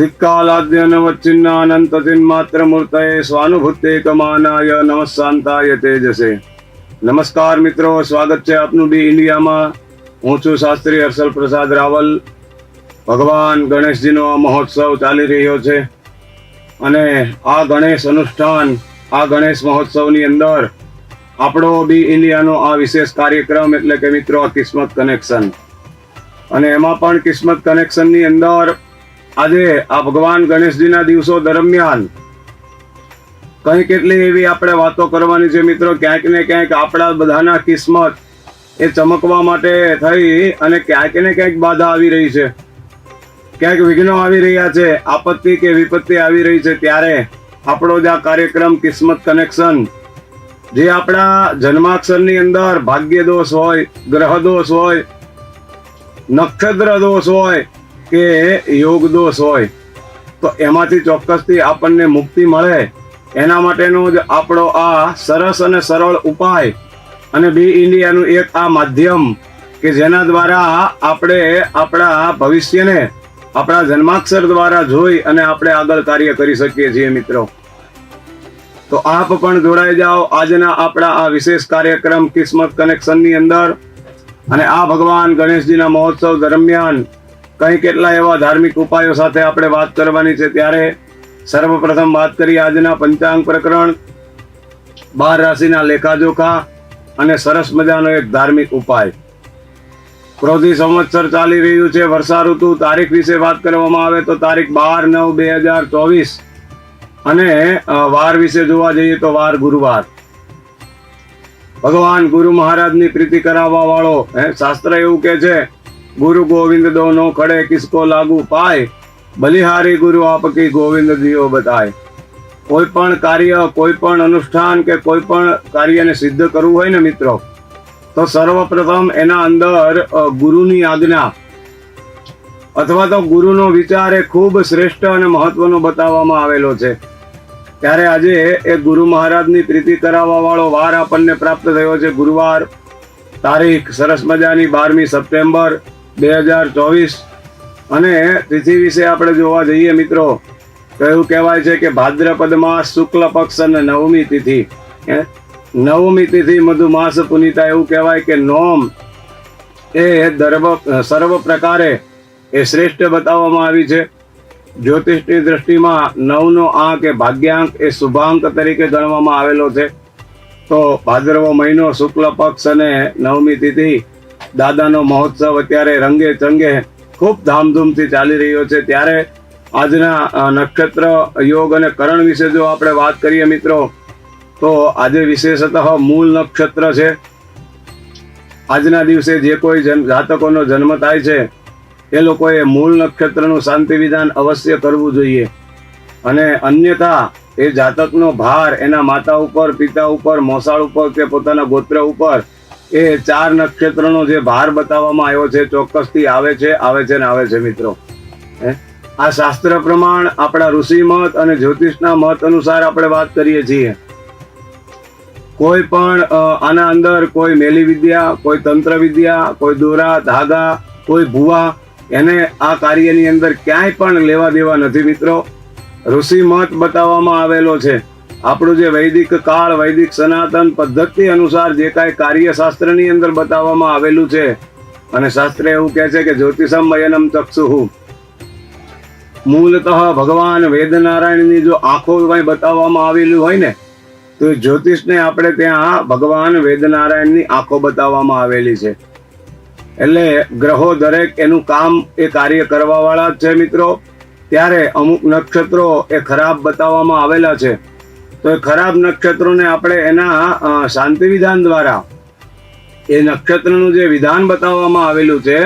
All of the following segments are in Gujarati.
દિક્કાલાદ્યનવચ્છિન્નાનંતચિન્માત્રમૂર્તયે સ્વાનુભૂતેકમાનાય નમઃશાંતાય તેજસે નમસ્કાર મિત્રો સ્વાગત છે આપનું ડી ઇન્ડિયામાં હું છું શાસ્ત્રી હર્ષલ પ્રસાદ રાવલ ભગવાન ગણેશજીનો આ મહોત્સવ ચાલી રહ્યો છે અને આ ગણેશ અનુષ્ઠાન આ ગણેશ મહોત્સવની અંદર આપણો બી ઇન્ડિયાનો આ વિશેષ કાર્યક્રમ એટલે કે મિત્રો કિસ્મત કનેક્શન અને એમાં પણ કિસ્મત કનેક્શનની અંદર આજે આ ભગવાન ગણેશજીના દિવસો દરમિયાન કંઈ કેટલી એવી આપણે વાતો કરવાની છે મિત્રો? ક્યાંક ને ક્યાંક આપણા બધાના કિસ્મત એ ચમકવા માટે થઈ અને ક્યાંક ને ક્યાંક બાધા આવી રહી છે. ક્યાંક વિઘ્નો આવી રહ્યા છે, આપત્તિ કે વિપત્તિ આવી રહી છે, ત્યારે આપણો જે આ કાર્યક્રમ કિસ્મત કનેક્શન, જે આપણા જન્માક્ષરની અંદર ભાગ્ય દોષ હોય ગ્રહ દોષ હોય, નક્ષત્ર દોષ હોય કે યોગ દોષ હોય, તો એમાંથી ચોક્કસથી આપણને મુક્તિ મળે. એના માટેનો જ આપણો આ સરસ અને સરળ ઉપાય અને બી ઇન્ડિયાનું એક આ માધ્યમ કે જેના દ્વારા આપણે આપણા ભવિષ્યને, આપણા જન્માક્ષર દ્વારા જોઈ અને આપણે આગળ કાર્ય કરી શકીએ છીએ મિત્રો. તો આપ પણ જોડાઈ જાઓ આજના આપણા આ વિશેષ કાર્યક્રમ કિસ્મત કનેક્શનની અંદર. અને આ ભગવાન ગણેશજીના મહોત્સવ દરમિયાન કંઈ કેટલા એવા ધાર્મિક ઉપાયો સાથે આપણે વાત કરવાની છે, ત્યારે સર્વપ્રથમ વાત કરીએ આજના પંચાંગ પ્રકરણ, બાર રાશિના લેખાજોખા અને સરસ મજાનો એક ધાર્મિક ઉપાય. ક્રોધી સંવત્સર ચાલી રહ્યું છે, વર્ષા ઋતુ, તારીખ વિશે વાત કરવામાં આવે તો તારીખ બાર નવ બે હજાર ચોવીસ અને વાર વિશે જોવા જઈએ તો વાર ગુરુવાર. ભગવાન ગુરુ મહારાજની પ્રીતિ કરાવવા વાળો, હે, શાસ્ત્ર એવું કે છે ગુરુ ગોવિંદ દોનો ખડે કિસકો લાગુ પાય. બલિહારી ગુરુ આપકી ગોવિંદ દિયો બતાય કોઈ પણ કાર્ય, કોઈ પણ અનુષ્ઠાન કે કોઈ પણ કાર્યને સિદ્ધ કરવું હોય ને મિત્રો, તો સર્વપ્રથમ એના અંદર ગુરુની આજ્ઞા. અથવા તો ગુરુનો વિચાર એ ખૂબ શ્રેષ્ઠ અને મહત્વનો બતાવવામાં આવેલો છે. ત્યારે આજે એ ગુરુ મહારાજની પ્રીતિ કરાવવા વાળો વાર આપણને પ્રાપ્ત થયો છે. ગુરુવાર તારીખ સરસ મજાની બારમી સપ્ટેમ્બર બે હજાર ચોવીસ. અને તિથિ વિશે આપણે જોવા જઈએ મિત્રો, તો એવું કહેવાય છે કે ભાદ્રપદમાં શુક્લ પક્ષ અને નવમી તિથિ? નવમી તિથિ મધુમાસ પુનિતા એવું કહેવાય કે નોમ એ દર્વ, સર્વ પ્રકારે એ શ્રેષ્ઠ બતાવવામાં આવી છે. જ્યોતિષની દ્રષ્ટિમાં નવનો આંક એ ભાગ્યાંક એ શુભાંક તરીકે ગણવામાં આવેલો છે. તો ભાદરવો મહિનો શુક્લ પક્ષ અને નવમી તિથિ દાદાનો મહોત્સવ અત્યારે રંગે ચંગે ખૂબ ધામધૂમથી ચાલી રહ્યો છે. ત્યારે આજના નક્ષત્ર યોગ અને કરણ વિશે જો આપણે વાત કરીએ મિત્રો, તો આજે વિશેષતઃ મૂળ નક્ષત્ર છે. આજના દિવસે જે કોઈ જાતકોનો જન્મ થાય છે, એ લોકોએ મૂળ નક્ષત્રનું શાંતિ વિધાન અવશ્ય કરવું જોઈએ. અને અન્યથા, એ જાતકનો ભાર એના માતા ઉપર, પિતા ઉપર, મોસાળ ઉપર કે પોતાના ગોત્ર ઉપર એ ચાર નક્ષત્રનો જે ભાર બતાવવામાં આવ્યો છે, ચોક્કસથી આવે છે આવે છે ને આવે છે મિત્રો. આ શાસ્ત્ર પ્રમાણ આપણા ઋષિ મત અને જ્યોતિષના મત અનુસાર આપણે વાત કરીએ છીએ. કોઈ પણ આના અંદર કોઈ મેલી વિદ્યા, કોઈ તંત્ર વિદ્યા, કોઈ દોરા, ધાગા, કોઈ ભુવા, એને આ કાર્યની અંદર ક્યાંય પણ લેવા દેવા નથી મિત્રો. ઋષિ મત બતાવવામાં આવેલો છે. આપણું જે વૈદિક કાળ, વૈદિક સનાતન પદ્ધતિ અનુસાર જે કાંઈ કાર્યશાસ્ત્રની અંદર બતાવવામાં આવેલું છે. અને શાસ્ત્ર એવું કહે છે કે જ્યોતિષમ મયનમ ચક્ષુહુ મૂલત ભગવાન વેદનારાયણની જો આંખો કંઈ બતાવવામાં આવેલું હોય ને, તો એ જ્યોતિષને આપણે ત્યાં ભગવાન વેદનારાયણની આંખો બતાવવામાં આવેલી છે. એટલે ગ્રહો દરેક એનું કામ એ કાર્ય કરવા વાળા જ છે મિત્રો. ત્યારે અમુક નક્ષત્રો એ ખરાબ બતાવવામાં આવેલા છે. તો એ ખરાબ નક્ષત્રોને આપણે એના શાંતિ વિધાન દ્વારા, એ નક્ષત્રનું જે વિધાન બતાવવામાં આવેલું છે,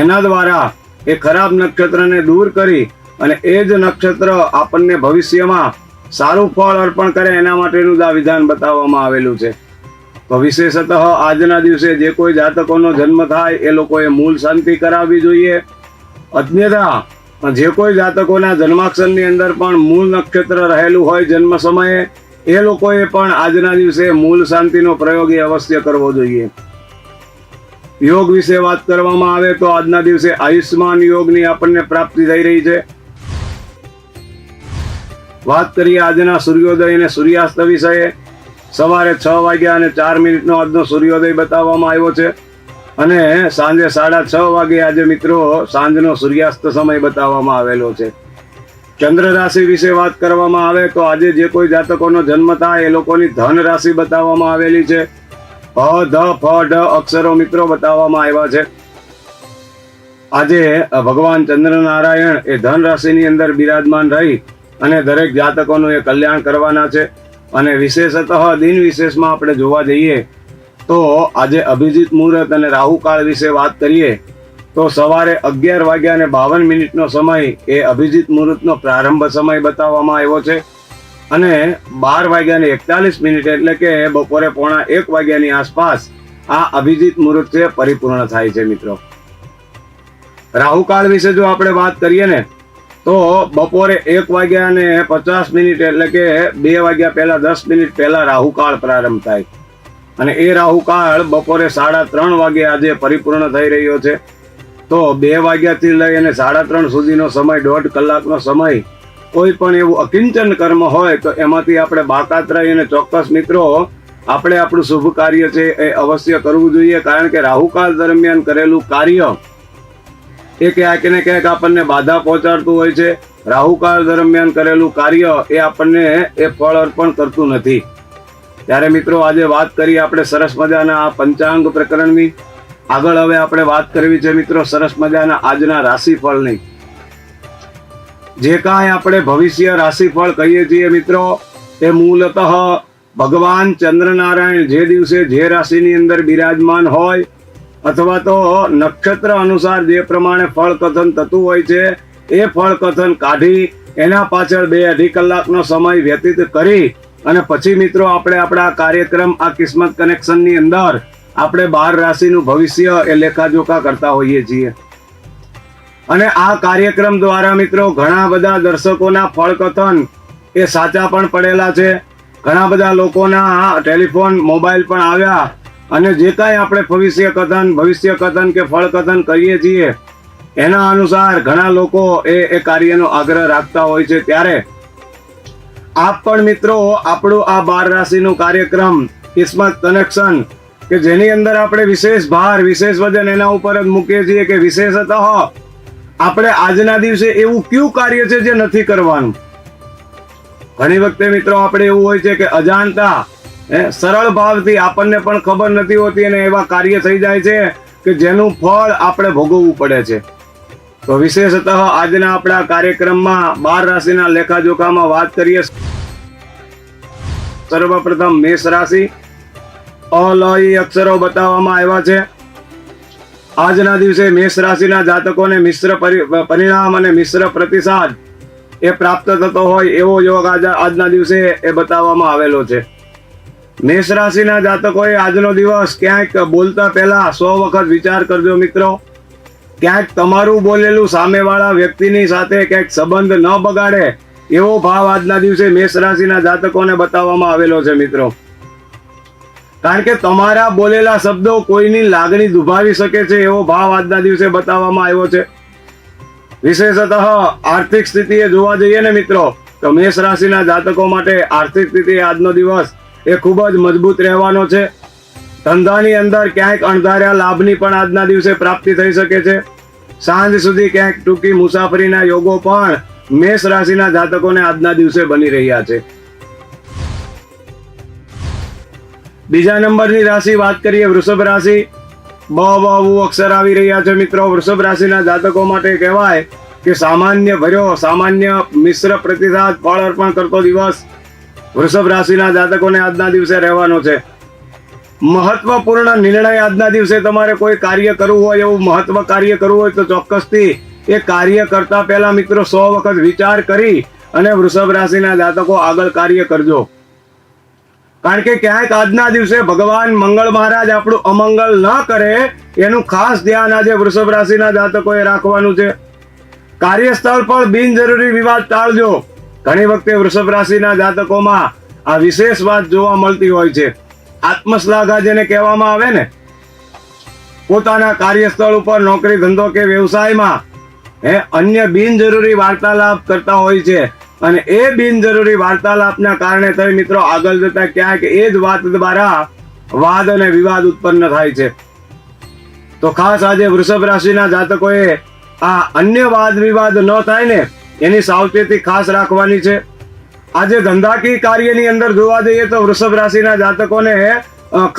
એના દ્વારા એ ખરાબ નક્ષત્રને દૂર કરી અને એ જ નક્ષત્ર આપણને ભવિષ્યમાં સારું ફળ અર્પણ કરે એના માટેનું આ વિધાન બતાવવામાં આવેલું છે. તો વિશેષતઃ આજના દિવસે જે કોઈ જાતકોનો જન્મ થાય એ લોકોએ મૂળ શાંતિ કરાવવી જોઈએ. અન્યથા જે કોઈ જાતકોના જન્માક્ષરની અંદર પણ મૂળ નક્ષત્ર રહેલું હોય જન્મ સમયે, એ લોકોએ પણ આજના દિવસે મૂળ શાંતિનો પ્રયોગ એ અવશ્ય કરવો જોઈએ. યોગ વિશે વાત કરવામાં આવે તો આજના દિવસે આયુષ્માન યોગની આપણને પ્રાપ્તિ થઈ રહી છે. વાત કરીએ આજના સૂર્યોદય અને સૂર્યાસ્ત વિષયે. સવારે છ વાગ્યા અને ચાર મિનિટનો આજનો સૂર્યોદય બતાવવામાં આવ્યો છે. અને સાંજે સાડા છ વાગે આજે મિત્રો સાંજનો સૂર્યાસ્ત સમય બતાવવામાં આવેલો છે. ચંદ્ર રાશિ વિશે વાત કરવામાં આવે તો આજે જે કોઈ જાતકોનો જન્મ થાય એ લોકોની ધન રાશિ બતાવવામાં આવેલી છે. ફ ધ, ફ ઢ અક્ષરો મિત્રો બતાવવામાં આવ્યા છે. આજે ભગવાન ચંદ્રનારાયણ એ ધન રાશિની અંદર બિરાજમાન રહી અને દરેક જાતકોનું એ કલ્યાણ કરવાના છે. અને વિશેષતઃ દિન વિશેષમાં આપણે જોવા જઈએ તો આજે અભિજીત મુહૂર્ત અને રાહુકાળ વિશે વાત કરીએ, તો સવારે અગિયાર વાગ્યા અને બાવન મિનિટનો સમય એ અભિજીત મુહૂર્તનો પ્રારંભ સમય બતાવવામાં આવ્યો છે. અને બાર વાગ્યાને એકતાલીસ મિનિટ એટલે કે બપોરે પોણા એક વાગ્યાની આસપાસ આ અભિજીત મુહૂર્ત છે પરિપૂર્ણ થાય છે મિત્રો. રાહુકાળ વિશે જો આપણે વાત કરીએ ને, તો બપોરે એક વાગ્યા અને પચાસ મિનિટ એટલે કે બે વાગ્યા પહેલા દસ મિનિટ પહેલા રાહુકાળ પ્રારંભ થાય. અને એ રાહુકાળ બપોરે સાડા ત્રણ વાગે આજે પરિપૂર્ણ થઈ રહ્યો છે. તો બે વાગ્યાથી લઈ અને સાડા ત્રણ સુધીનો સમય, દોઢ કલાકનો સમય, કોઈ પણ એવું અકિંચન કર્મ હોય તો એમાંથી આપણે બાકાત રહી અને ચોક્કસ મિત્રો, આપણે આપણું શુભ કાર્ય છે એ અવશ્ય કરવું જોઈએ, કારણ કે રાહુકાળ દરમિયાન કરેલું કાર્ય એ ક્યાંક ને ક્યાંક આપણને બાધા પહોંચાડતું હોય છે. રાહુકાળ દરમિયાન કરેલું કાર્ય એ આપણને એ ફળ અર્પણ કરતું નથી. ત્યારે મિત્રો આજે વાત કરી આપણે સરસ મજાના આ પંચાંગ પ્રકરણની. આગળ હવે આપણે વાત કરવી છે મિત્રો સરસ મજાના આજના રાશિફળની. જે કાંઈ આપણે ભવિષ્ય રાશિફળ કહીએ છીએ મિત્રો, તે મૂળતઃ ભગવાન ચંદ્રનારાયણ જે દિવસે જે રાશિની અંદર બિરાજમાન હોય, અથવા તો નક્ષત્ર અનુસાર જે પ્રમાણે ફળ કથન થતું હોય છે, એ ફળ કથન કાઢી એના પાછળ બે અઢી કલાકનો સમય વ્યતીત કરી અને પછી મિત્રો આપણે આપણા કાર્યક્રમ આ કિસ્મત કનેક્શનની અંદર આપણે બાર રાશિનું ભવિષ્ય એ લેખાજોખા કરતા હોઈએ છીએ. અને આ કાર્યક્રમ દ્વારા મિત્રો ઘણા બધા દર્શકોના ફળકથન એ સાચા પણ પડેલા છે. ઘણા બધા લોકોના ટેલિફોન, મોબાઈલ પણ આવ્યા અને જે કાંઈ આપણે ભવિષ્ય કથન ભવિષ્ય કથન કે ફળકથન કરીએ છીએ, એના અનુસાર ઘણા લોકો એ એ કાર્યનો આગ્રહ રાખતા હોય છે. ત્યારે આપ પણ મિત્રો, આપણું આ બાર રાશિનું કાર્યક્રમ, કિસ્મત કનેક્શન, કે જેની અંદર આપણે વિશેષ ભાર, વિશેષ વજન એના ઉપર જ મૂકીએ છીએ કે વિશેષતઃ આપણે આજના દિવસે એવું કયું કાર્ય છે જે નથી કરવાનું? ઘણી વખતે મિત્રો આપણે એવું હોય છે કે અજાણતા સરળ ભાવથી આપણને પણ ખબર નથી હોતી અને એવા કાર્ય થઈ જાય છે કે જેનું ફળ આપણે ભોગવવું પડે છે. તો વિશેષતઃ આજના આપણા કાર્યક્રમમાં બાર રાશિના લેખાજોખામાં વાત કરીએ. સર્વપ્રથમ મેષ રાશિ. અલય અક્ષરો બતાવવામાં આવ્યા છે. આજના દિવસે મેષ રાશિના જાતકોને મિશ્ર પરી- પરિણામ અને મિશ્ર પ્રતિસાદ એ પ્રાપ્ત થતો હોય એવો યોગ આજના દિવસે એ બતાવવામાં આવેલો છે. મેષ રાશિના જાતકોએ આજનો દિવસ ક્યાંક બોલતા પહેલા સો વખત વિચાર કરજો મિત્રો. ક્યાંક તમારું બોલેલું સામેવાળા વ્યક્તિની સાથે ક્યાંક સંબંધ ન બગાડે, એવો ભાવ આજના દિવસે મેષ રાશિના જાતકોને બતાવવામાં આવેલો છે, મિત્રો. કારણ કે તમારા બોલેલા શબ્દો કોઈની લાગણી દુભાવી શકે છે, એવો ભાવ આજના દિવસે બતાવવામાં આવ્યો છે. વિશેષતઃ આર્થિક સ્થિતિએ જોવા જઈએ ને, મિત્રો, તો મેષ રાશિના જાતકો માટે આર્થિક સ્થિતિ આજનો દિવસ એ ખૂબ જ મજબૂત રહેવાનો છે. ધંધાની અંદર ક્યાંક અણધાર્યા લાભની પણ આજના દિવસે પ્રાપ્તિ થઈ શકે છે. સાંજ સુધી ક્યાંક ટૂંકી મુસાફરીના યોગો પણ મેષ રાશિના જાતકોને આજના દિવસે બની રહ્યા છે. બીજા નંબરની રાશિ વાત કરીએ વૃષભ રાશિ. બ બ ઉ અક્ષર આવી રહ્યા છે મિત્રો. વૃષભ રાશિના જાતકો માટે કહેવાય કે સામાન્ય ભર્યો, સામાન્ય મિશ્ર પ્રતિસાદ ફળ અર્પણ કરતો દિવસ વૃષભ રાશિના જાતકોને આજના દિવસે રહેવાનો છે. મહત્વપૂર્ણ નિર્ણય આજના દિવસે તમારે કોઈ કાર્ય કરવું હોય, એવું મહત્વ કાર્ય કરવું હોય તો ચોક્કસથી એ કાર્ય કરતા પહેલા મિત્રો સો વખત વિચાર કરી અને વૃષભ રાશિના જાતકો આગળ કાર્ય કરજો. કારણ કે ક્યાંક આજના દિવસે ભગવાન મંગળ મહારાજ આપણું અમંગલ ન કરે, એનું ખાસ ધ્યાન આજે વૃષભ રાશિના જાતકોએ રાખવાનું છે. કાર્યસ્થળ પર બિનજરૂરી વિવાદ ટાળજો. ઘણી વખતે વૃષભ રાશિના જાતકોમાં આ વિશેષ વાત જોવા મળતી હોય છે. આત્મશ્લાઘા જેને કહેવામાં આવે ને? પોતાના કાર્યસ્થળ ઉપર નોકરી, ધંધો કે વ્યવસાયમાં, હે, અન્ય બિનજરૂરી વાર્તાલાપ કરતા હોય છે. અને એ બિનજરૂરી વાર્તાલાપના કારણે થઈ મિત્રો આગળ જતા ક્યાંક એ જ વાત દ્વારા વાદ અને વિવાદ ઉત્પન્ન થાય છે. તો ખાસ આજે વૃષભ રાશિના જાતકોએ આ અન્ય વાદ વિવાદ ન થાય ને, એની સાવચેતી ખાસ રાખવાની છે. આજે ધંધાકીય કાર્યની અંદર જોવા જઈએ તો વૃષભ રાશિના જાતકોને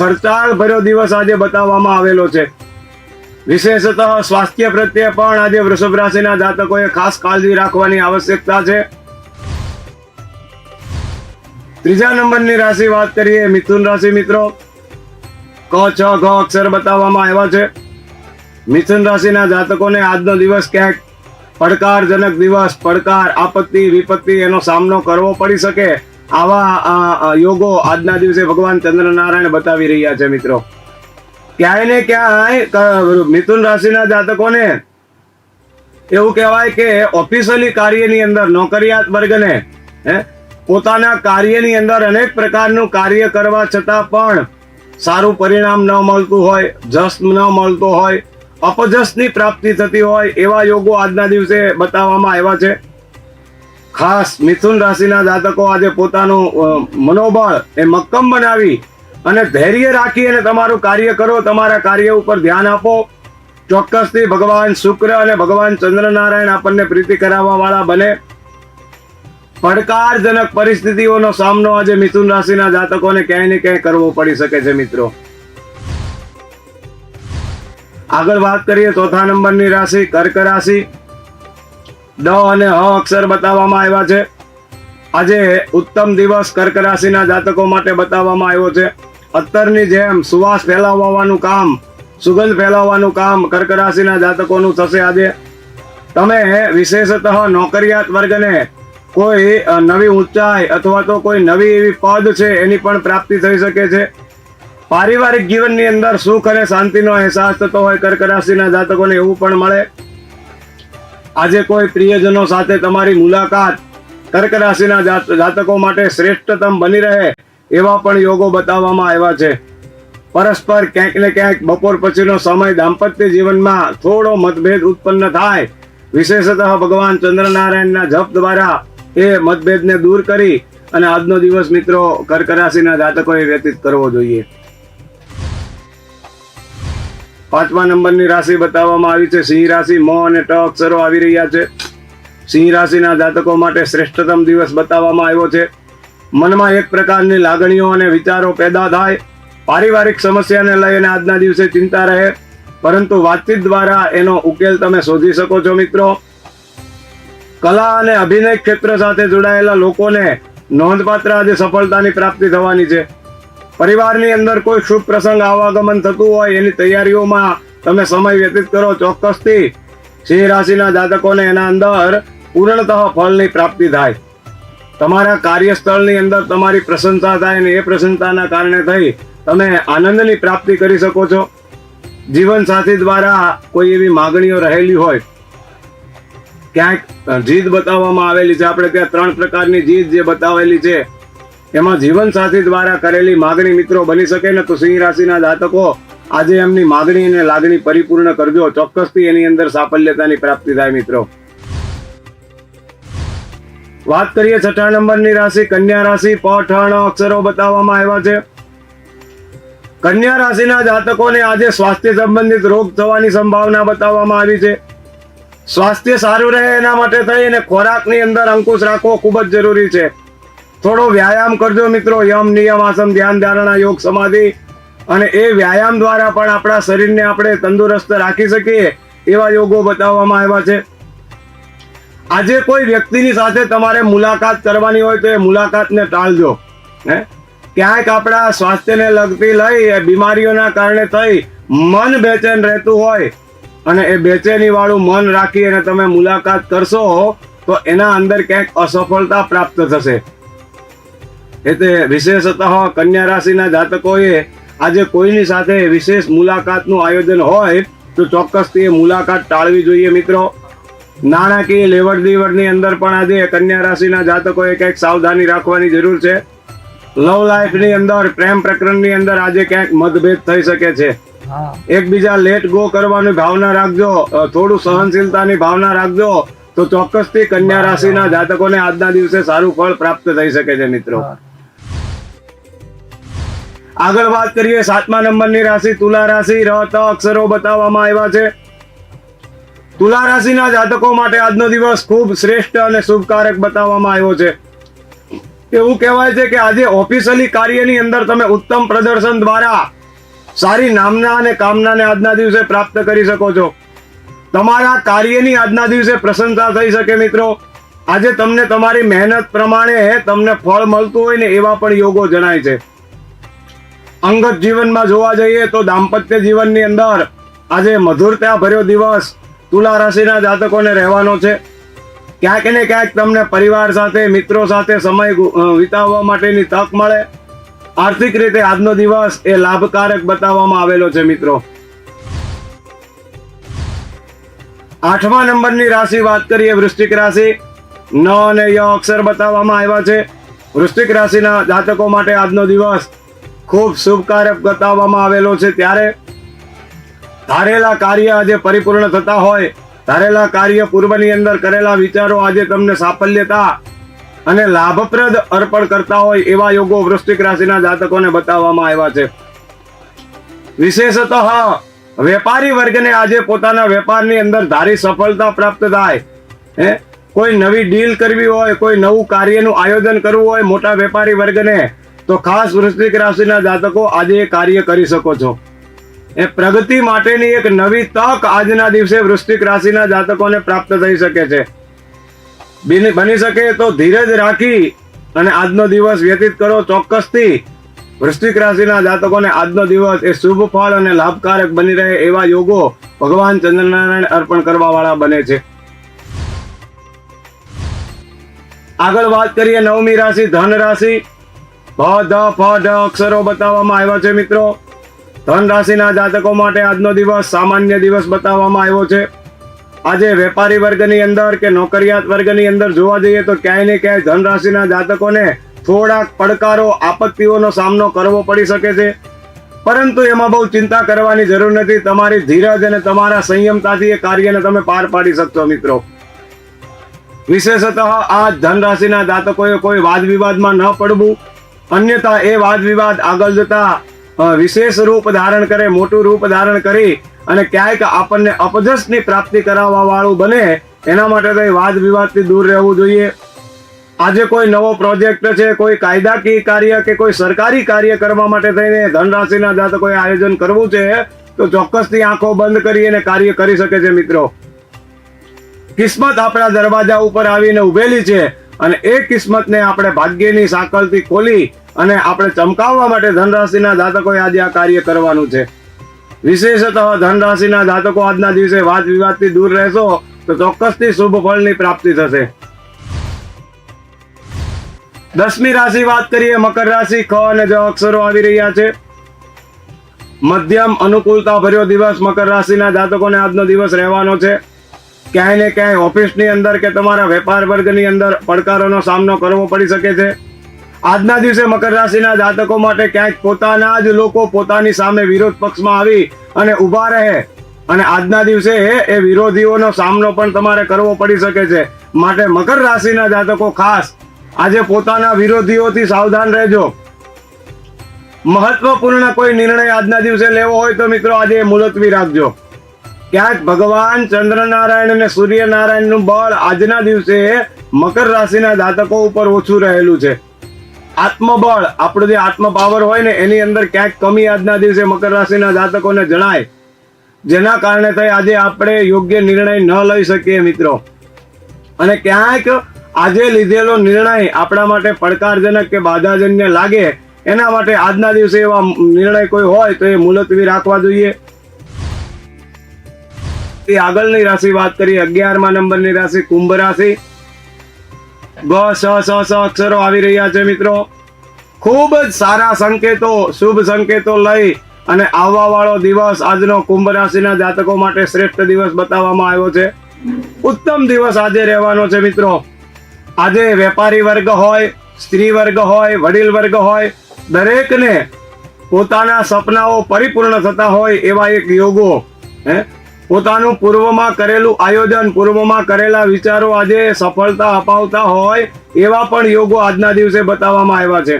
ખર્ચાળ ભર્યો દિવસ આજે બતાવવામાં આવેલો છે. વિશેષતઃ સ્વાસ્થ્ય પ્રત્યે પણ આજે વૃષભ રાશિના જાતકોએ ખાસ કાળજી રાખવાની આવશ્યકતા છે. ત્રીજા નંબરની રાશિ વાત કરીએ, મિથુન રાશિ મિત્રો. ક, છ, ઘ અક્ષર બતાવવામાં આવ્યા છે. મિથુન રાશિના જાતકોને આજનો દિવસ ક્યાંક પડકારજનક દિવસ, પડકાર, આપત્તિ, વિપત્તિ એનો સામનો કરવો પડી શકે આવા યોગો આજના દિવસે ભગવાન ચંદ્રનારાયણ બતાવી રહ્યા છે મિત્રો. ક્યાંય ને ક્યાંય મિથુન રાશિના જાતકોને એવું કહેવાય કે ઓફિશિયલી કાર્યની અંદર, નોકરિયાત વર્ગને, હે, પોતાના કાર્યની અંદર અનેક પ્રકારનું કાર્ય કરવા છતાં પણ સારું પરિણામ ન મળતું હોય જસ ન મળતો હોય અપજસની પ્રાપ્તિ થતી હોય એવા યોગો આજના દિવસે બતાવવામાં આવ્યા છે. ખાસ મિથુન રાશિના જાતકો આજે પોતાનું મનોબળ એ મક્કમ બનાવી અને ધૈર્ય રાખી અને તમારું કાર્ય કરો, તમારા કાર્ય ઉપર ધ્યાન આપો. ચોક્કસથી ભગવાન શુક્ર અને ભગવાન ચંદ્રનારાયણ આપણને પ્રીતિ કરાવવા વાળા બને. પડકારજનક પરિસ્થિતિઓનો સામનો આજે મિથુન રાશિના જાતકોને ક્યાંય ને ક્યાંય કરવો પડી શકે છે મિત્રો. આગળ વાત કરીએ, ચોથા નંબરની રાશિ, કર્ક રાશિ. ડ અને હ અક્ષર બતાવવામાં આવ્યા છે. આજે ઉત્તમ દિવસ કર્ક રાશિના જાતકો માટે બતાવવામાં આવ્યો છે. અત્તરની જેમ સુવાસ ફેલાવવાનું કામ, સુગંધ ફેલાવવાનું કામ કર્ક રાશિના જાતકોનું થશે આજે. તમે વિશેષતઃ નોકરિયાત વર્ગને કોઈ નવી ઊંચાઈ અથવા તો કોઈ નવી એવી પદ છે એની પણ પ્રાપ્તિ થઈ શકે છે. પારિવારિક જીવનની અંદર સુખ અને શાંતિનો અહેસાસ થતો હોય કર્ક રાશિના જાતકોને એવું પણ મળે. આજે કોઈ પ્રિયજનો સાથે તમારી મુલાકાત કર્ક રાશિના જાતકો માટે શ્રેષ્ઠતમ બની રહે એવા પણ યોગો બતાવવામાં આવ્યા છે. પરસ્પર ક્યાંક ને ક્યાંક બપોર પછીનો સમય દાંપત્ય જીવનમાં થોડો મતભેદ ઉત્પન્ન થાય. વિશેષતઃ ભગવાન ચંદ્રનારાયણના જપ દ્વારા એ મતભેદને દૂર કરી અને આજનો દિવસ મિત્રો કર્ક રાશિના જાતકોએ વ્યતીત કરવો જોઈએ. પાંચમા નંબરની રાશિ બતાવવામાં આવી છે. સિંહ રાશિ, મ અને ટ અક્ષરો આવી રહ્યા છે. સિંહ રાશિના જાતકો માટે શ્રેષ્ઠતમ દિવસ બતાવવામાં આવ્યો છે. મનમાં એક પ્રકારની લાગણીઓ અને વિચારો પેદા થાય. પારિવારિક સમસ્યાને લઈને આજના દિવસે ચિંતા રહે. પરંતુ વાતચીત દ્વારા એનો ઉકેલ તમે શોધી શકો છો, મિત્રો. કલા અને અભિનય ક્ષેત્ર સાથે જોડાયેલા લોકોને નોંધપાત્ર આજે સફળતાની પ્રાપ્તિ થવાની છે. પરિવારની અંદર કોઈ શુભ પ્રસંગ આવાગમન થતું હોય, એની તૈયારીઓમાં તમે સમય વ્યતીત કરો ચોક્કસથી. સિંહ રાશિના જાતકોને એના અંદર પૂર્ણતઃ ફળની પ્રાપ્તિ થાય. તમારા કાર્યસ્થળની અંદર તમારી પ્રશંસા થાય અને એ પ્રશંસાના કારણે થઈ તમે આનંદની પ્રાપ્તિ કરી શકો છો. જીવનસાથી દ્વારા કોઈ એવી માગણીઓ રહેલી હોય. ક્યાંક જીદ બતાવવામાં આવેલી છે. આપણે ત્યાં ત્રણ પ્રકારની જીદ જે બતાવેલી છે. એમાં જીવન સાથી દ્વારા કરેલી માગણી મિત્રો બની શકે ને તો સિંહ રાશિના જાતકો આજે એમની માગણી અને લાગણી પરિપૂર્ણ કરજો. ચોક્કસથી એની અંદર સાફલ્યતાની પ્રાપ્તિ થાય મિત્રો. વાત કરીએ છઠ્ઠા નંબરની રાશિ, કન્યા રાશિ પ અક્ષરો બતાવવામાં આવ્યા છે. કન્યા રાશિના જાતકોને આજે સ્વાસ્થ્ય સંબંધિત રોગ થવાની સંભાવના બતાવવામાં આવી છે. સ્વાસ્થ્ય સારું રહે એના માટે થઈ અને ખોરાકની અંદર અંકુશ રાખવો ખૂબ જ જરૂરી છે. થોડો વ્યાયામ કરજો મિત્રો. યમ, નિયમ, આસન, ધ્યાન, ધારણા, યોગ, સમાધિ. અને એ વ્યાયામ દ્વારા પણ આપણા શરીરને આપણે તંદુરસ્ત રાખી શકીએ એવા યોગો બતાવવામાં આવ્યા છે. આજે કોઈ વ્યક્તિની સાથે તમારે મુલાકાત કરવાની હોય તો એ મુલાકાતને ટાળજો. હે? ક્યાંક આપણા સ્વાસ્થ્યને લગતી લઈ, એ બીમારીઓના કારણે થઈ, મન બેચેન રહેતું હોય અને એ બેચેની વાળું મન રાખી અને તમે મુલાકાત કરશો તો એના અંદર ક્યાંક અસફળતા પ્રાપ્ત થશે. એટલે વિશેષતઃ કન્યા રાશિના જાતકોએ આજે કોઈની સાથે વિશેષ મુલાકાતનું આયોજન હોય તો ચોક્કસથી એ મુલાકાત ટાળવી જોઈએ મિત્રો. નાણાકીય લેવડ દેવડની અંદર પણ આજે કન્યા રાશિના જાતકોએ કંઈક સાવધાની રાખવાની જરૂર છે. લવ લાઈફની અંદર પ્રેમ પ્રકરણની અંદર આજે ક્યાંક મતભેદ થઈ શકે છે. એકબીજા લેટ ગો કરવાની ભાવના રાખજો થોડું સહનશીલતાની ભાવના રાખજો તો ચોક્કસથી કન્યા રાશિના જાતકોને આજના દિવસે સારું ફળ પ્રાપ્ત થઈ શકે છે મિત્રો. આગળ વાત કરીએ, સાતમા નંબરની રાશિ, તુલા રાશિ રહેતા અક્ષરો બતાવવામાં આવ્યા છે. તુલા રાશિના જાતકો માટે આજનો દિવસ ખૂબ શ્રેષ્ઠ અને શુભકારક બતાવવામાં આવ્યો છે. એવું કહેવાય છે કે આજે ઓફિશિયલી કાર્યની અંદર તમે ઉત્તમ પ્રદર્શન દ્વારા સારી નામના અને કામનાને આજના દિવસે પ્રાપ્ત કરી શકો છો. તમારા કાર્યની આજના દિવસે પ્રશંસા થઈ શકે મિત્રો. આજે તમને તમારી મહેનત પ્રમાણે તમને ફળ મળતું હોય ને એવા પણ યોગો જણાય છે. અંગત જીવનમાં જોવા જઈએ તો દાંપત્ય જીવનની અંદર આજે મધુરતા ભર્યો દિવસ તુલા રાશિના જાતકોને રહેવાનો છે. ક્યાંક ને ક્યાંક તમને પરિવાર સાથે, મિત્રો સાથે સમય વિતાવવા માટેની તક મળે. આર્થિક રીતે આજનો દિવસ એ લાભકારક બતાવવામાં આવેલો છે, મિત્રો. આઠમા નંબરની રાશિ વાત કરીએ, વૃશ્ચિક રાશિ. ન અને ય અક્ષર બતાવવામાં આવ્યા છે. વૃશ્ચિક રાશિના જાતકો માટે આજનો દિવસ ખૂબ શુભકારક બતાવવામાં આવેલો છે. ત્યારે ધારેલા કાર્ય આજે પરિપૂર્ણ થતા હોય, ધારેલા કાર્ય પૂર્વની અંદર કરેલા વિચારો આજે તમને સાફલ્યતા અને લાભપ્રદ અર્પણ કરતા હોય એવા યોગો વૃશ્ચિક રાશિના જાતકોને બતાવવામાં આવ્યા છે. વિશેષતઃ વેપારી વર્ગને આજે પોતાના વેપારની અંદર ધારી સફળતા પ્રાપ્ત થાય. હે? કોઈ નવી ડીલ કરવી હોય, કોઈ નવું કાર્યનું આયોજન કરવું હોય, મોટા વેપારી વર્ગને તો ખાસ વૃશ્ચિક રાશિના જાતકો આજે એ કાર્ય કરી શકો છો. એ પ્રગતિ માટેની એક નવી તક આજના દિવસે વૃશ્ચિક રાશિના જાતકોને પ્રાપ્ત થઈ શકે છે. બની શકે તો ધીરજ રાખી અને આજનો દિવસ વ્યતીત કરો ચોક્કસથી. વૃશ્ચિક રાશિના જાતકોને આજનો દિવસ એ શુભ ફળ અને લાભકારક બની રહે એવા યોગો ભગવાન ચંદ્રનારાયણ અર્પણ કરવા વાળા બને છે. આગળ વાત કરીએ નવમી રાશિ, ધન રાશિ. ભ ધ ફ ઢ અક્ષરો બતાવવામાં આવ્યા છે મિત્રો. ધન રાશિના જાતકો માટે આજનો દિવસ સામાન્ય દિવસ બતાવવામાં આવ્યો છે. આજે વેપારી વર્ગની અંદર કે નોકરિયાત વર્ગની અંદર જોવા જઈએ તો ક્યાંય ને ક્યાંય ધન રાશિના જાતકોને થોડાક પડકારો, આપત્તિઓનો સામનો કરવો પડી શકે છે. પરંતુ એમાં બહુ ચિંતા કરવાની જરૂર નથી. તમારી ધીરજ અને તમારા સંયમતાથી એ કાર્યને તમે પાર પાડી શકશો મિત્રો. વિશેષતઃ આ ધન રાશિના જાતકોએ કોઈ વાદ વિવાદમાં ન પડવું. અન્યથા એ વાદ વિવાદ આગળ જતા વિશેષ રૂપ ધારણ કરે, મોટું રૂપ ધારણ કરી અને ક્યાંક આપણને અપજસની પ્રાપ્તિ કરાવવા વાળું બને, એના માટે તો વાદ વિવાદથી દૂર રહેવું જોઈએ. આજે કોઈ નવો પ્રોજેક્ટ છે, કોઈ કાયદાકીય કાર્ય કે કોઈ સરકારી કાર્ય કરવા માટે થઈને ધન રાશિના જાતકોએ આયોજન કરવું છે, તો ચોક્કસથી આંખો બંધ કરી અને કાર્ય કરી શકે છે મિત્રો. કિસ્મત આપણા દરવાજા ઉપર આવીને ઉભેલી છે અને એ કિસ્મતને આપણે ભાગ્યની સાંકળથી ખોલી અને આપણે ચમકાવવા માટે ધનરાશિના જાતકોએ આજે આ કાર્ય કરવાનું છે. વિશેષતઃ ધનરાશિના જાતકો આજના દિવસે વાદ વિવાદથી દૂર રહેશો તો ચોક્કસથી શુભ ફળની પ્રાપ્તિ થશે. દસમી રાશિ વાત કરીએ, મકર રાશિ ખ અને જ અક્ષરો આવી રહ્યા છે. મધ્યમ અનુકૂળતા ભર્યો દિવસ મકર રાશિના જાતકોને આજનો દિવસ રહેવાનો છે. ક્યાંય ને ક્યાંય ઓફિસની અંદર કે તમારા વેપાર વર્ગની અંદર પડકારોનો સામનો કરવો પડી શકે છે. આજના દિવસે મકર રાશિના જાતકો માટે ક્યાંક પોતાના જ લોકો પોતાની સામે વિરોધ પક્ષમાં આવી અને ઊભા રહે. અને આજના દિવસે એ વિરોધીઓનો સામનો પણ તમારે કરવો પડી શકે છે. માટે મકર રાશિના જાતકો ખાસ, આજે પોતાના વિરોધીઓથી સાવધાન રહેજો. મહત્વપૂર્ણ કોઈ નિર્ણય આજના દિવસે લેવો હોય તો મિત્રો આજે મુલતવી રાખજો. ક્યાંક ભગવાન ચંદ્રનારાયણ અને સૂર્યનારાયણનું બળ આજના દિવસે મકર રાશિના જાતકો ઉપર ઓછું રહેલું છે. આત્મબળ, આપણું જે આત્મ પાવર હોય ને, એની અંદર ક્યાંક કમી આજના દિવસે મકર રાશિના જાતકોને જણાય. જેના કારણે થઈ આજે આપણે યોગ્ય નિર્ણય ન લઈ શકીએ મિત્રો. અને ક્યાંક આજે લીધેલો નિર્ણય આપણા માટે પડકારજનક કે બાધાજન્ય લાગે, એના માટે આજના દિવસે એવા નિર્ણય કોઈ હોય તો એ મુલતવી રાખવા જોઈએ. તે આગળની રાશિ વાત કરીએ, અગિયારમા નંબરની રાશિ કુંભ રાશિ. ગ સ સ સ અક્ષરો આવી રહ્યા છે મિત્રો. ખૂબ જ સારા સંકેતો, શુભ સંકેતો લઈ અને આવવા વાળો દિવસ આજનો કુંભ રાશિના જાતકો માટે શ્રેષ્ઠ દિવસ બતાવવામાં આવ્યો છે. ઉત્તમ દિવસ આજે રહેવાનો છે મિત્રો. આજે વેપારી વર્ગ હોય, સ્ત્રી વર્ગ હોય, વડીલ વર્ગ હોય, દરેકને પોતાના સપનાઓ પરિપૂર્ણ થતા હોય એવા એક યોગો, હે? પોતાનું પૂર્વમાં કરેલું આયોજન, પૂર્વમાં કરેલા વિચારો આજે સફળતા અપાવતા હોય એવા પણ યોગો આજના દિવસે બતાવવામાં આવ્યા છે.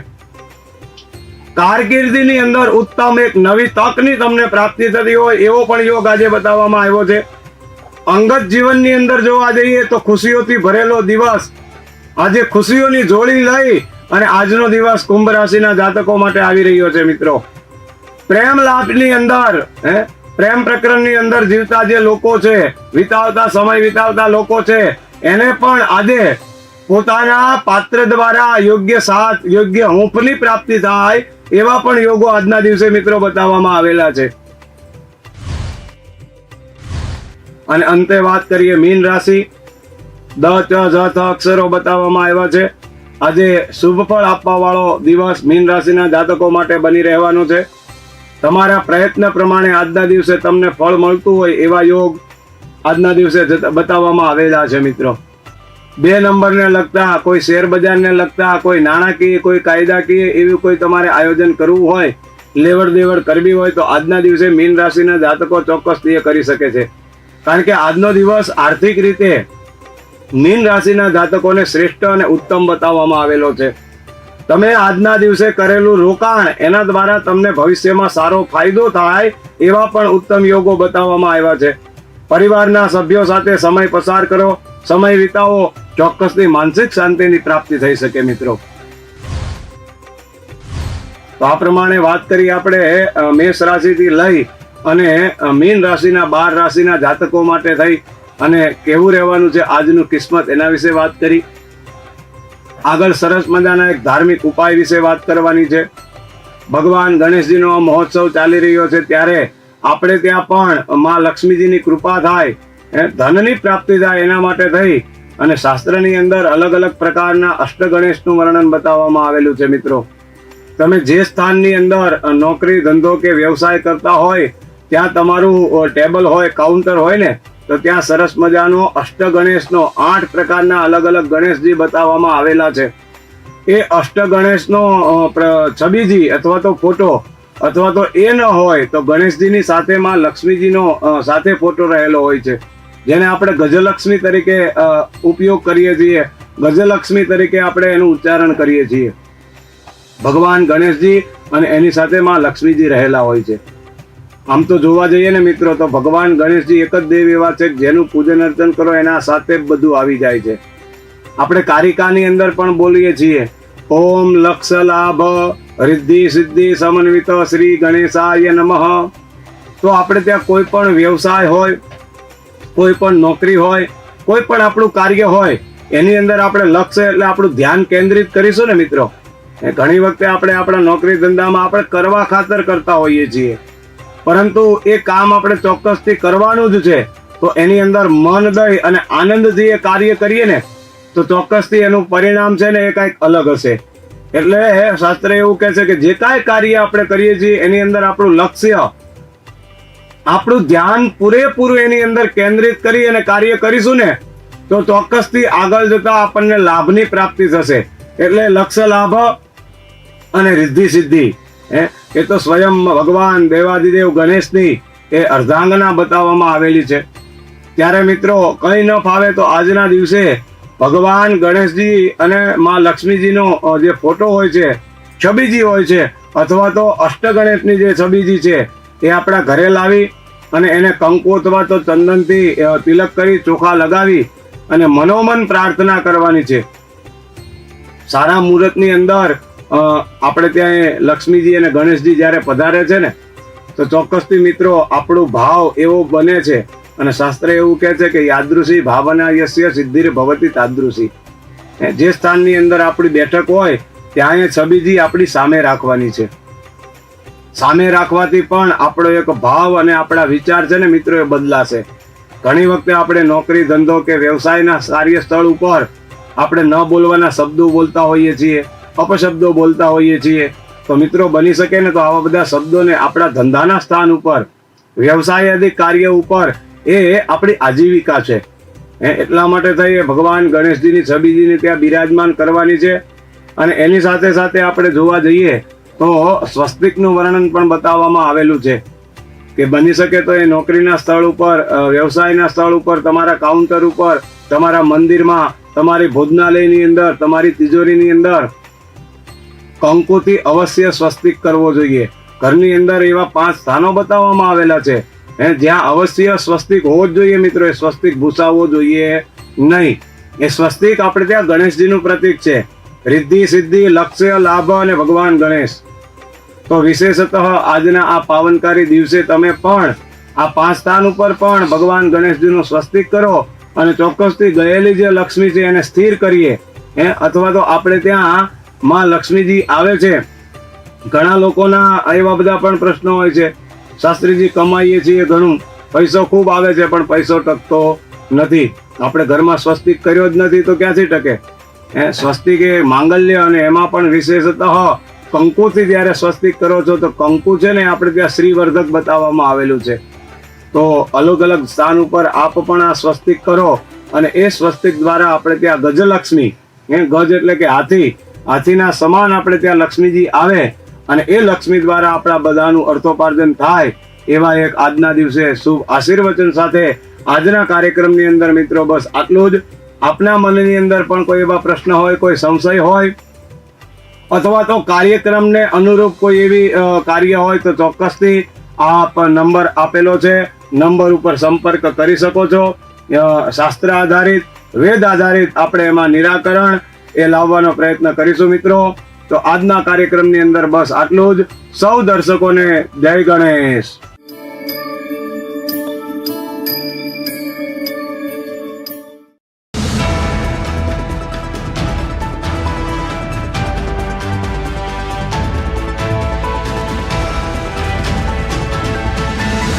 કારકિર્દીની અંદર ઉત્તમ એક નવી તકની તમને પ્રાપ્તિ થતી હોય એવો પણ યોગ આજે બતાવવામાં આવ્યો છે. અંગત જીવનની અંદર જોવા જઈએ તો ખુશીઓથી ભરેલો દિવસ, આજે ખુશીઓની જોડી લઈ અને આજનો દિવસ કુંભ રાશિના જાતકો માટે આવી રહ્યો છે મિત્રો. પ્રેમ લાભની અંદર, હે પ્રેમ પ્રકરણની અંદર જીવતા જે લોકો છે, વિતાવતા સમય વિતાવતા લોકો છે, એને પણ આજે પોતાના પાત્ર દ્વારા યોગ્ય સાથ, યોગ્ય હૂંફની પ્રાપ્તિ થાય એવા પણ યોગો આજના દિવસે મિત્રો બતાવવામાં આવેલા છે. અને અંતે વાત કરીએ મીન રાશિ. દ ચ જ થ અક્ષરો બતાવવામાં આવ્યા છે. આજે શુભ ફળ આપવા વાળો દિવસ મીન રાશિના જાતકો માટે બની રહેવાનો છે. તમારા પ્રયત્ન પ્રમાણે આજના દિવસે તમને ફળ મળતું હોય એવા યોગ આજના દિવસે બતાવવામાં આવેલા છે, મિત્રો. બે નંબરને લગતા, કોઈ શેર બજારને લગતા, કોઈ નાણાકીય, કોઈ કાયદાકીય એવું કોઈ તમારે આયોજન કરવું હોય, લેવડ દેવડ કરવી હોય, તો આજના દિવસે મીન રાશિના જાતકો ચોક્કસ તે કરી શકે છે. કારણ કે આજનો દિવસ આર્થિક રીતે મીન રાશિના જાતકોને શ્રેષ્ઠ અને ઉત્તમ બતાવવામાં આવેલો છે. તમે આજના દિવસે કરેલું રોકાણ એના દ્વારા તમને ભવિષ્યમાં સારો ફાયદો થાય એવા પણ ઉત્તમ યોગો બતાવવામાં આવ્યા છે. પરિવારના સભ્યો સાથે સમય પસાર કરો, સમય વિતાવો ચોક્કસની માનસિક શાંતિની પ્રાપ્તિ થઈ શકે મિત્રો. તો આ પ્રમાણે વાત કરી આપણે મેષ રાશિથી લઈ અને મીન રાશિના બાર રાશિના જાતકો માટે થઈ અને કેવું રહેવાનું છે આજનું કિસ્મત એના વિશે વાત કરી. આગળ સરસ મજાના એક ધાર્મિક ઉપાય વિશે વાત કરવાની છે. ભગવાન ગણેશજીનો મહોત્સવ ચાલી રહ્યો છે ત્યારે આપણે ત્યાં પણ માં લક્ષ્મીજીની કૃપા થાય ધનની પ્રાપ્તિ થાય એના માટે થઈ અને શાસ્ત્રની અંદર અલગ અલગ પ્રકારના અષ્ટ ગણેશનું વર્ણન બતાવવામાં આવેલું છે મિત્રો. તમે જે સ્થાનની અંદર નોકરી ધંધો કે વ્યવસાય કરતા હોય, ત્યાં તમારું ટેબલ હોય, કાઉન્ટર હોય ને તો ત્યાં સરસ મજાનો અષ્ટ ગણેશનો આઠ પ્રકારના અલગ અલગ ગણેશજી બતાવવામાં આવેલા છે. એ અષ્ટ ગણેશનો છબીજી અથવા તો ફોટો અથવા તો એ ન હોય તો ગણેશજીની સાથે માં લક્ષ્મીજીનો સાથે ફોટો રહેલો હોય છે. જેને આપણે ગજલક્ષ્મી તરીકે ઉપયોગ કરીએ છીએ. ગજલક્ષ્મી તરીકે આપણે એનું ઉચ્ચારણ કરીએ છીએ. ભગવાન ગણેશજી અને એની સાથે માં લક્ષ્મીજી રહેલા હોય છે. આમ તો જોવા જઈએ ને મિત્રો, તો ભગવાન ગણેશજી એક જ દેવ એવા છે જેનું પૂજન અર્ચન કરો, એના સાથે બધું આવી જાય છે. આપણે કારિકાની અંદર પણ બોલીએ છીએ, ઓમ લક્ષ લાભ રિદ્ધિ સિદ્ધિ સમન્વિત શ્રી ગણેશાય નમઃ. તો આપણે ત્યાં કોઈ પણ વ્યવસાય હોય, કોઈ પણ નોકરી હોય, કોઈ પણ આપણું કાર્ય હોય, એની અંદર આપણે લક્ષ્ય એટલે આપણું ધ્યાન કેન્દ્રિત કરીશું ને મિત્રો. ઘણી વખતે આપણે આપણા નોકરી ધંધામાં આપણે કરવા ખાતર કરતા હોઈએ છીએ. પરંતુ એ કામ આપણે ચોક્કસથી કરવાનું જ છે. તો એની અંદર મન દઈ અને આનંદથી એ કાર્ય કરીએ ને, તો ચોક્કસથી એનું પરિણામ છે ને એ કંઈક અલગ હશે. એટલે શાસ્ત્ર એવું કહે છે કે જે કાંઈ કાર્ય આપણે કરીએ છીએ, એની અંદર આપણું લક્ષ્ય, આપણું ધ્યાન પૂરેપૂરું એની અંદર કેન્દ્રિત કરી અને કાર્ય કરીશું ને, તો ચોક્કસથી આગળ જતા આપણને લાભની પ્રાપ્તિ થશે. એટલે લક્ષ્ય, લાભ અને રિદ્ધિ, સિદ્ધિ. હે? એ તો સ્વયં ભગવાન દેવાદિદેવ ગણેશની એ અર્ધાંગના બતાવવામાં આવેલી છે. ત્યારે મિત્રો, કંઈ ન ફાવે તો આજના દિવસે ભગવાન ગણેશજી અને માં લક્ષ્મીજીનો જે ફોટો હોય છે, છબીજી હોય છે, અથવા તો અષ્ટગણેશની જે છબીજી છે, એ આપણા ઘરે લાવી અને એને કંકુ અથવા તો ચંદનથી તિલક કરી ચોખા લગાવી અને મનોમન પ્રાર્થના કરવાની છે. સારા મુહૂર્તની અંદર આપણે ત્યાં લક્ષ્મીજી અને ગણેશજી જ્યારે પધારે છે ને, તો ચોક્કસથી મિત્રો આપણો ભાવ એવો બને છે અને શાસ્ત્ર એવું કહે છે કે યાદૃશી ભાવના યશ્ય સિદ્ધિર ભવતી તાદૃશી. જે સ્થાનની અંદર આપણી બેઠક હોય, ત્યાં છબીજી આપણી સામે રાખવાની છે. સામે રાખવાથી પણ આપણો એક ભાવ અને આપણા વિચાર છે ને મિત્રો એ બદલાશે. ઘણી વખતે આપણે નોકરી, ધંધો કે વ્યવસાયના કાર્યસ્થળ ઉપર આપણે ન બોલવાના શબ્દો બોલતા હોઈએ છીએ. અપશબ્દો બોલતા હોઈએ છીએ. તો મિત્રો બની શકે ને તો આવા બધા શબ્દોને આપણા ધંધાના સ્થાન ઉપર વ્યવસાય આદિ કાર્ય ઉપર એ આપણી આજીવિકા છે. એ એટલા માટે થઈ ભગવાન ગણેશજીની છબીજીને ત્યાં બિરાજમાન કરવાની છે. અને એની સાથે સાથે આપણે જોવા જઈએ તો સ્વસ્તિકનું વર્ણન પણ બતાવવામાં આવેલું છે કે બની શકે તો એ નોકરીના સ્થળ ઉપર વ્યવસાયના સ્થળ ઉપર, તમારા કાઉન્ટર ઉપર, તમારા મંદિરમાં, તમારી ભોજનાલયની અંદર, તમારી તિજોરીની અંદર કંકુથી અવશ્ય સ્વસ્તિક કરવો જોઈએ. ઘરની અંદર એવા પાંચ સ્થાનો બતાવવામાં આવેલા છે. હે જ્યાં અવશ્ય સ્વસ્તિક હોવો જ જોઈએ મિત્રો, એ સ્વસ્તિક ભૂસાવવો જોઈએ નહીં. એ સ્વસ્તિક આપણે ત્યાં ગણેશજીનું પ્રતીક છે. રિદ્ધિ, સિદ્ધિ, લક્ષ્ય, લાભ અને ભગવાન ગણેશ. તો વિશેષતઃ આજના આ પાવનકારી દિવસે તમે પણ આ પાંચ સ્થાન ઉપર પણ ભગવાન ગણેશજીનું સ્વસ્તિક કરો અને ચોક્કસથી ગયેલી જે લક્ષ્મી છે એને સ્થિર કરીએ. હે, અથવા તો આપણે ત્યાં માં લક્ષ્મીજી આવે છે. ઘણા લોકોના એવા બધા પણ પ્રશ્નો હોય છે. શાસ્ત્રીજી કમાઈએ છીએ ઘણું. પૈસો ખૂબ આવે છે, પણ પૈસો ટકતો નથી. આપણે ઘરમાં સ્વસ્તિક કર્યો જ નથી તો ક્યાંથી ટકે? એ સ્વસ્તિક એ માંગલ્ય અને એમાં પણ વિશેષતઃ કંકુથી જ્યારે સ્વસ્તિક કરો છો તો કંકુ છે ને આપણે ત્યાં શ્રીવર્ધક બતાવવામાં આવેલું છે. તો અલગ અલગ સ્થાન ઉપર આપ પણ આ સ્વસ્તિક કરો અને એ સ્વસ્તિક દ્વારા આપણે ત્યાં ગજલક્ષ્મી. એ ગજ એટલે કે હાથી. હાથીના સમાન આપણે ત્યાં લક્ષ્મીજી આવે અને એ લક્ષ્મી દ્વારા આપણા બધાનું અર્થોપાર્જન થાય એવા એક આજના દિવસે શુભ આશીર્વચન સાથે આજના કાર્યક્રમની અંદર મિત્રો બસ આટલું જ. આપના મનની અંદર પણ કોઈ એવા પ્રશ્ન હોય, કોઈ સંશય હોય, અથવા તો કાર્યક્રમને અનુરૂપ કોઈ એવી કાર્ય હોય તો ચોક્કસથી આપ નંબર આપેલો છે. નંબર ઉપર સંપર્ક કરી શકો છો. શાસ્ત્ર આધારિત, વેદ આધારિત આપણે એમાં નિરાકરણ એ લાવવાનો પ્રયત્ન કરીશું મિત્રો. તો આજના કાર્યક્રમની અંદર બસ આટલું જ. સૌ દર્શકોને જય ગણેશ.